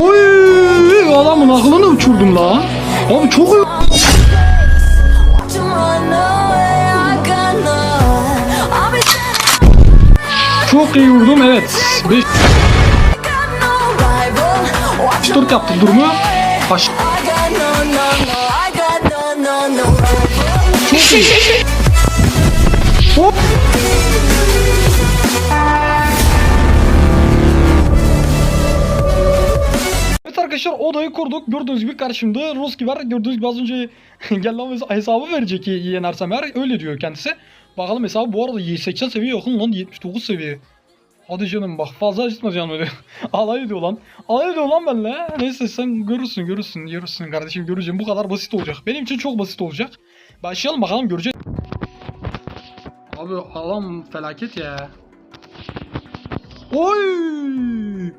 Oy adamın aklını uçurdum la. Abi çok iyi. Çok iyi vurdum evet. 5 got no rival. Watch 'em 4 yaptı durumu. Baş odayı kurduk. Gördüğünüz gibi karşımda Roski var. Gördüğünüz gibi az önce gel lan hesabı verecek yenersem eğer. Öyle diyor kendisi. Bakalım hesabı bu arada 80 seviye yakın lan 79 seviye. Hadi canım bak fazla acıtma canım öyle. Alay ediyor lan. Alay ediyor lan benimle. Neyse sen görürsün görürsün görürsün kardeşim göreceğim. Bu kadar basit olacak. Benim için çok basit olacak. Başlayalım bakalım göreceğiz. Abi adam felaket ya. Oy!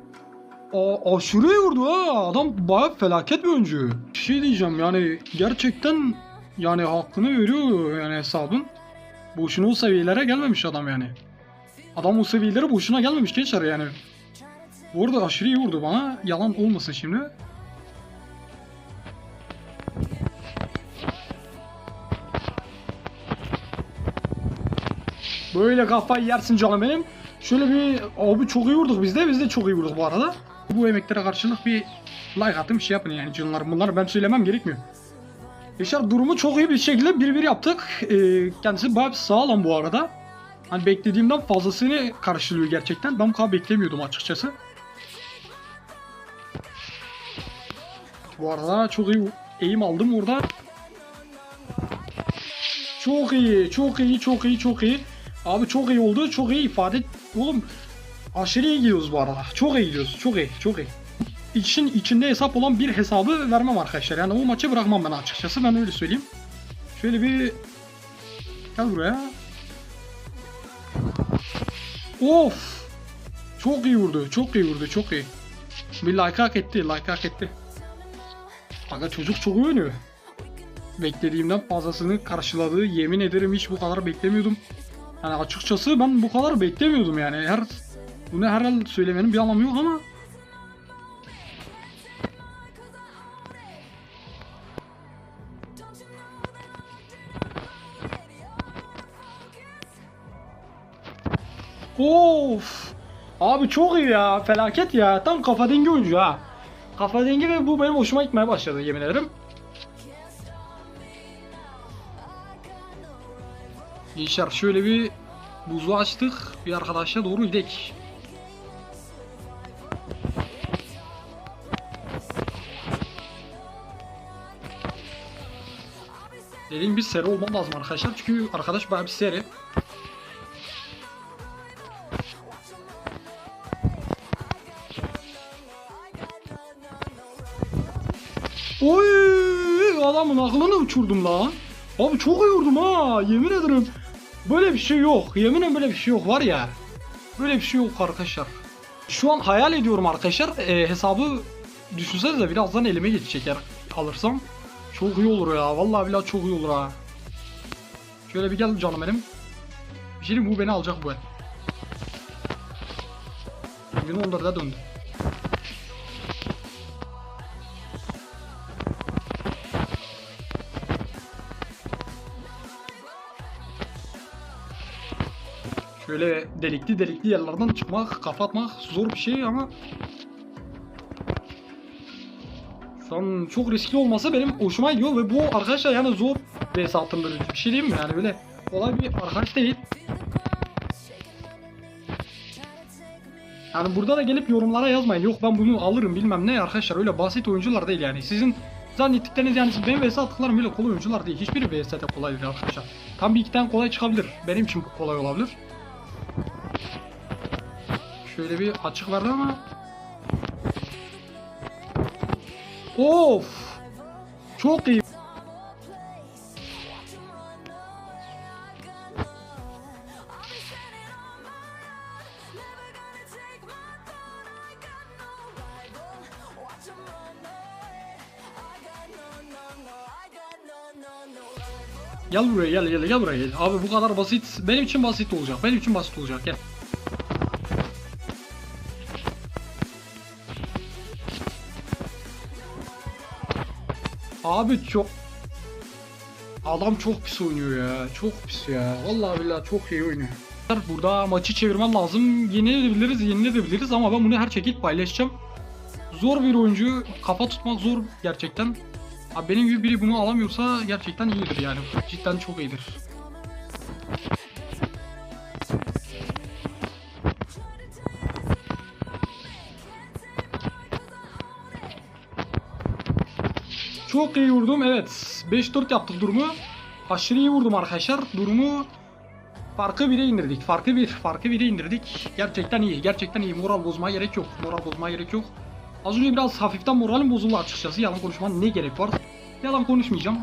A aşırı iyi vurdu ha. Adam baya felaket bir oyuncu. Bir şey diyeceğim yani gerçekten yani hakkını veriyor yani hesabın. Boşuna o seviyelere gelmemiş adam yani. Adam o seviyelere boşuna gelmemiş gençler yani. Bu arada aşırı iyi vurdu bana. Yalan olmasın şimdi. Böyle kafayı yersin canım benim. Şöyle bir abi çok iyi vurduk biz de. Biz de çok iyi vurduk bu arada. Bu emeklere karşılık bir like atın bir şey yapın yani canlarım. Bunları ben söylemem gerekmiyor. Yaşar durumu çok iyi bir şekilde 1-1 yaptık. Ee, kendisi bayağı bir sağlam bu arada. Hani beklediğimden fazlasını karşılıyor gerçekten. Ben bu kadar beklemiyordum açıkçası. Bu arada çok iyi eğim aldım orada. Çok iyi, çok iyi, çok iyi, çok iyi. Abi çok iyi oldu, çok iyi ifade. Oğlum aşırı iyi gidiyoruz bu arada. Çok iyi gidiyoruz, çok iyi, çok iyi. İçin içinde hesap olan bir hesabı vermem arkadaşlar. Yani o maçı bırakmam ben açıkçası. Ben öyle söyleyeyim. Şöyle bir gel buraya. Of! Çok iyi vurdu, çok iyi vurdu, çok iyi. Bir like hak etti, like hak etti. Aga çocuk çok oynuyor. Beklediğimden fazlasını karşıladı. Yemin ederim hiç bu kadar beklemiyordum. Yani açıkçası ben bu kadar beklemiyordum yani. Her bunu herhalde söylemenin bir anlamı yok ama Of! Abi çok iyi ya. Felaket ya. Tam kafa dengi oyuncu ha. Kafa dengi ve bu benim hoşuma gitmeye başladı yemin ederim. Gençler şöyle bir buzu açtık. Bir arkadaşa doğru gidelim. Dediğim bir seri olmam lazım arkadaşlar. Çünkü arkadaş bayağı bir seri. Oy adamın aklını uçurdum lan. Abi çok iyi vurdum ha yemin ederim. Böyle bir şey yok. Yeminen böyle bir şey yok var ya. Böyle bir şey yok arkadaşlar. Şu an hayal ediyorum arkadaşlar. E, hesabı düşünsenize birazdan elime geçecek eğer alırsam. Çok iyi olur ya. Vallahi billahi çok iyi olur ha. Şöyle bir gel canım benim. Bir şey bu beni alacak bu el. Gün onları da döndü. Şöyle delikli delikli yerlerden çıkmak, kafa atmak zor bir şey ama şu an çok riskli olmasa benim hoşuma gidiyor ve bu arkadaşlar yani zor satın böyle bir şey değil mi yani böyle kolay bir arkadaş değil. Yani burada da gelip yorumlara yazmayın. Yok ben bunu alırım bilmem ne arkadaşlar öyle basit oyuncular değil yani. Sizin zannettikleriniz yani siz benim vs attıklarım öyle kolay oyuncular değil. Hiçbiri vs'de kolay değil arkadaşlar. Tam bir iki tane kolay çıkabilir. Benim için kolay olabilir. Şöyle bir açık verdi ama. Of! Çok iyi. Gel buraya gel gel gel buraya gel. Abi bu kadar basit. Benim için basit olacak. Benim için basit olacak. Gel. Abi çok Adam çok pis oynuyor ya. Çok pis ya. Vallahi billahi çok iyi oynuyor. Burada maçı çevirmem lazım. Yenilebiliriz, yenilebiliriz ama ben bunu her şekilde paylaşacağım. Zor bir oyuncu. Kafa tutmak zor gerçekten. Abi benim gibi biri bunu alamıyorsa gerçekten iyidir yani. Cidden çok iyidir. Çok iyi vurdum evet. 5-4 yaptık durumu. Aşırı iyi vurdum arkadaşlar. Durumu farkı 1'e indirdik. Farkı 1, farkı 1'e indirdik. Gerçekten iyi, gerçekten iyi. Moral bozmaya gerek yok. Moral bozmaya gerek yok. Az önce biraz hafiften moralim bozuldu açıkçası. Yalan konuşma ne gerek var? Yalan konuşmayacağım.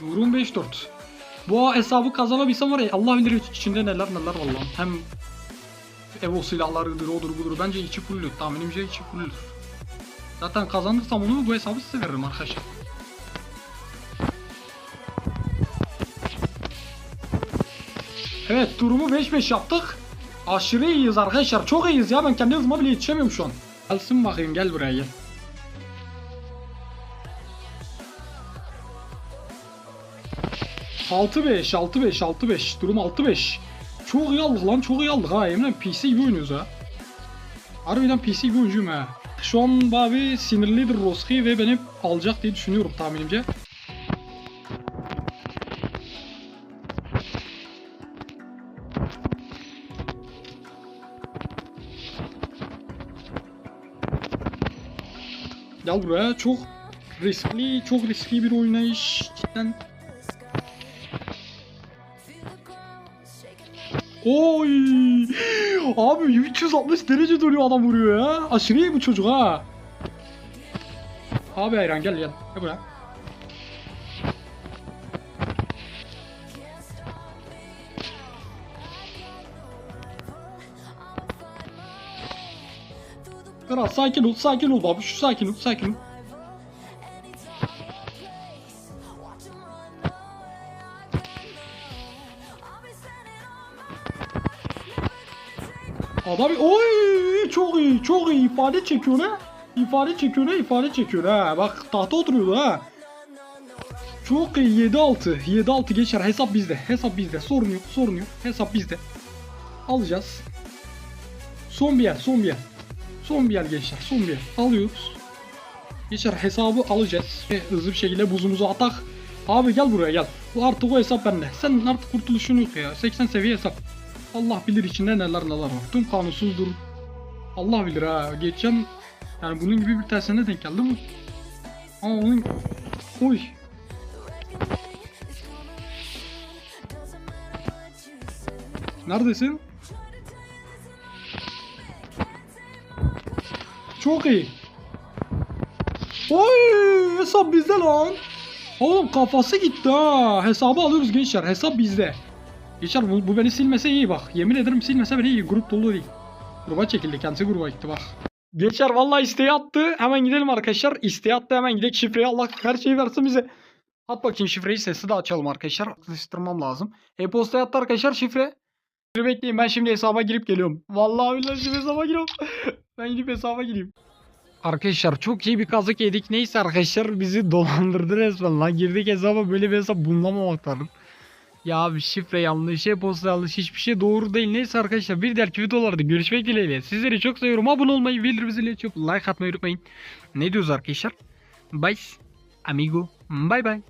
Durum 5-4. Bu hesabı kazanabilsem var ya Allah bilir içinde neler neler vallahi. Hem Evo silahlarıdır odur budur. Bence içi fullü. Tahminimce içi fullü. Zaten kazanırsam onu bu hesabı size veririm arkadaşlar. Evet durumu 5-5 yaptık. Aşırı iyiyiz arkadaşlar. Çok iyiyiz ya ben kendi hızıma bile yetişemiyorum şu an. Gelsin bakayım gel buraya gel. Altı beş, altı beş, altı beş. Durum altı beş. Çok iyi aldık lan, çok iyi aldık ha. Yemin PC gibi oynuyoruz ha. Harbiden PC gibi oyuncuyum ha. Şu an abi sinirlidir Roski ve beni alacak diye düşünüyorum tahminimce. Gel buraya çok riskli, çok riskli bir oynayış. Cidden Oy! Abi 360 derece dönüyor adam vuruyor ya. Aşırı iyi bu çocuk ha. Abi Ayran gel gel. Gel buraya. Biraz sakin ol, sakin ol abi. Şu sakin ol, sakin ol. Adam oy çok iyi çok iyi ifade çekiyor ha. İfade çekiyor ha ifade çekiyor ha. Bak tahta oturuyordu ha. Çok iyi 7-6 7-6 geçer hesap bizde hesap bizde sorun yok sorun yok hesap bizde. Alacağız. Son bir yer son bir yer. Son bir yer gençler son bir yer alıyoruz. Geçer hesabı alacağız. Ve hızlı bir şekilde buzumuzu atak. Abi gel buraya gel. Bu artık o hesap bende. Sen artık kurtuluşun yok ya. 80 seviye hesap. Allah bilir içinde neler neler var. Tüm kanunsuzdur. Allah bilir ha. Geçen yani bunun gibi bir tersine denk geldi mi? Ama onun... Oy. Neredesin? Çok iyi. Oy hesap bizde lan. Oğlum kafası gitti ha. Hesabı alıyoruz gençler. Hesap bizde. Geçer bu, bu beni silmese iyi bak. Yemin ederim silmese beni iyi. Grup dolu değil. Gruba çekildi. Kendisi gruba gitti bak. Geçer vallahi isteği attı. Hemen gidelim arkadaşlar. İsteği attı hemen gidelim. Şifreyi Allah her şeyi versin bize. At bakayım şifreyi sesi de açalım arkadaşlar. Atıştırmam lazım. E-postaya attı arkadaşlar şifre. Dur bekleyin ben şimdi hesaba girip geliyorum. Vallahi billahi şimdi hesaba giriyorum. ben gidip hesaba gireyim. Arkadaşlar çok iyi bir kazık yedik. Neyse arkadaşlar bizi dolandırdı resmen lan. Girdik hesaba böyle bir hesap bulunamamak lazım. Ya abi şifre yanlış, e-posta yanlış, hiçbir şey doğru değil. Neyse arkadaşlar bir dahaki videolarda görüşmek dileğiyle. Sizleri çok seviyorum. Abone olmayı, bildirim zilini açıp like atmayı unutmayın. Ne diyoruz arkadaşlar? Bye. Amigo. Bye bye.